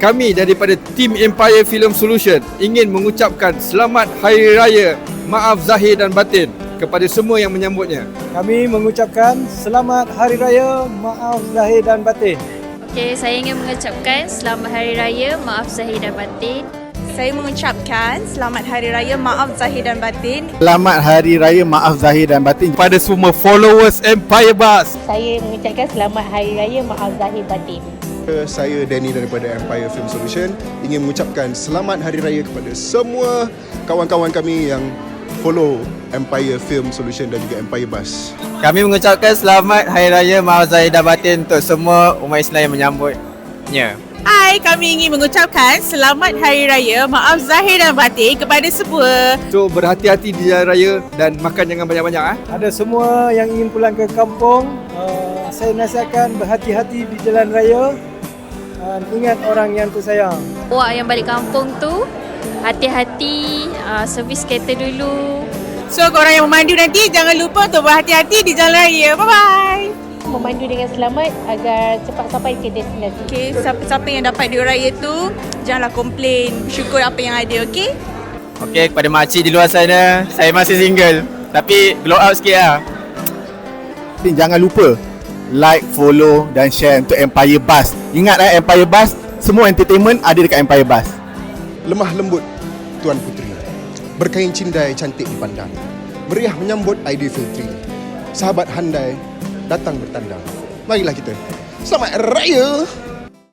Kami daripada tim Empire Film Solution ingin mengucapkan selamat Hari Raya Maaf Zahir dan Batin kepada semua yang menyambutnya. Kami mengucapkan selamat Hari Raya, maaf zahir dan batin. Okey, saya ingin mengucapkan selamat Hari Raya, maaf zahir dan batin. Saya mengucapkan selamat Hari Raya Maaf Zahir dan Batin. Selamat Hari Raya Maaf Zahir dan Batin. Kepada semua followers Empire Bus. Saya mengucapkan selamat Hari Raya Maaf Zahir Batin. Saya Danny daripada Empire Film Solution ingin mengucapkan selamat Hari Raya kepada semua kawan-kawan kami yang follow Empire Film Solution dan juga Empire Bus. Kami mengucapkan selamat Hari Raya Maaf Zahir dan Batin untuk semua umat Islam yang menyambutnya. Hai, kami ingin mengucapkan selamat Hari Raya Maaf Zahir dan Batin kepada semua. So berhati-hati di jalan raya dan makan jangan banyak-banyak ah. Ada semua yang ingin pulang ke kampung, uh, saya nasihatkan berhati-hati di jalan raya dan ingat orang yang tersayang. Awak yang balik kampung tu, hati-hati, uh, servis kereta dulu. So, korang yang memandu nanti jangan lupa untuk berhati-hati di jalan raya. Bye-bye. Memandu dengan selamat agar cepat sampai ke destinasi. Okay, siapa-siapa yang dapat di raya tu, janganlah komplain. Syukur apa yang ada, okay? Okey, kepada makcik di luar sana, saya masih single. Tapi glow up sikit lah. Jangan lupa like, follow dan share untuk Empire Bus. Ingat eh Empire Bus, semua entertainment ada dekat Empire Bus. Lemah lembut Tuan Puteri. Berkain cindai cantik dipandang. Meriah menyambut Aidilfitri. Sahabat handai datang bertandang. Marilah kita. Selamat Raya!